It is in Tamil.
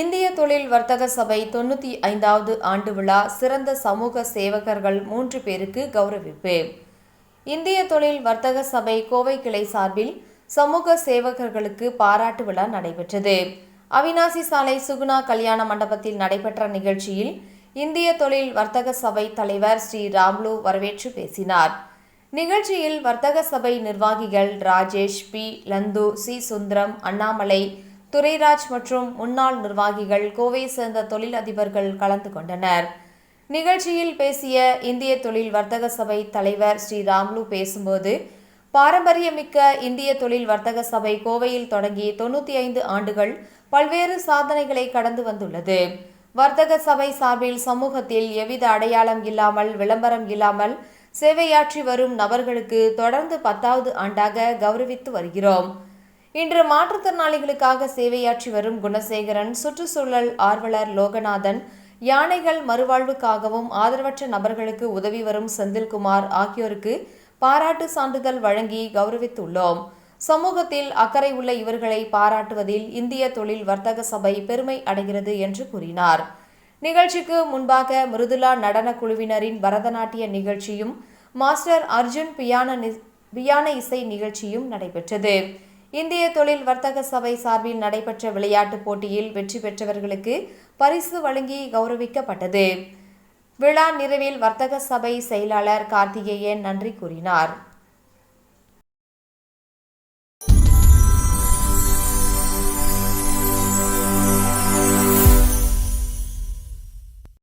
இந்திய தொழில் வர்த்தக சபை தொண்ணூற்றி ஐந்தாவது ஆண்டு விழா சிறந்த சமூக சேவகர்கள் மூன்று பேருக்கு கௌரவிப்பு. இந்திய தொழில் வர்த்தக சபை கோவை கிளை சார்பில் சமூக சேவகர்களுக்கு பாராட்டு விழா நடைபெற்றது. அவினாசி சாலை சுகுணா கல்யாண மண்டபத்தில் நடைபெற்ற நிகழ்ச்சியில் இந்திய தொழில் வர்த்தக சபை தலைவர் ஸ்ரீ ராம்லு வரவேற்று பேசினார். நிகழ்ச்சியில் வர்த்தக சபை நிர்வாகிகள் ராஜேஷ் பி. லந்து சி. சுந்தரம் அண்ணாமலை துரைராஜ் மற்றும் முன்னாள் நிர்வாகிகள் கோவை சேர்ந்த தொழில் அதிபர்கள் கலந்து கொண்டனர். நிகழ்ச்சியில் பேசிய இந்திய தொழில் வர்த்தக சபை தலைவர் ஸ்ரீ ராம்லு பேசும்போது பாரம்பரியமிக்க இந்திய தொழில் வர்த்தக சபை கோவையில் தொடங்கி தொண்ணூற்றி ஐந்து ஆண்டுகள் பல்வேறு சாதனைகளை கடந்து வந்துள்ளது. வர்த்தக சபை சார்பில் சமூகத்தில் எவ்வித அடையாளம் இல்லாமல் விளம்பரம் இல்லாமல் சேவையாற்றி வரும் நபர்களுக்கு தொடர்ந்து பத்தாவது ஆண்டாக கௌரவித்து வருகிறோம். இன்று மாற்றுத்திறனாளிகளுக்காக சேவையாற்றி வரும் குணசேகரன் சுற்றுச்சூழல் ஆர்வலர் லோகநாதன் யானைகள் மறுவாழ்வுக்காகவும் ஆதரவற்ற நபர்களுக்கு உதவி வரும் செந்தில்குமார் ஆகியோருக்கு பாராட்டு சான்றிதழ் வழங்கி கௌரவித்துள்ளோம். சமூகத்தில் அக்கறை உள்ள இவர்களை பாராட்டுவதில் இந்திய தொழில் வர்த்தக சபை பெருமை அடைகிறது என்று கூறினார். நிகழ்ச்சிக்கு முன்பாக மிருதுலா நடன குழுவினரின் பரதநாட்டிய நிகழ்ச்சியும் மாஸ்டர் அர்ஜுன் பியான நி- பியான இசை நிகழ்ச்சியும் நடைபெற்றது. இந்திய தொழில் வர்த்தக சபை சார்பில் நடைபெற்ற விளையாட்டுப் போட்டியில் வெற்றி பெற்றவர்களுக்கு பரிசு வழங்கி கௌரவிக்கப்பட்டது. விழா நிறைவில் வர்த்தக சபை செயலாளர் கார்த்திகேயன் நன்றி கூறினார்.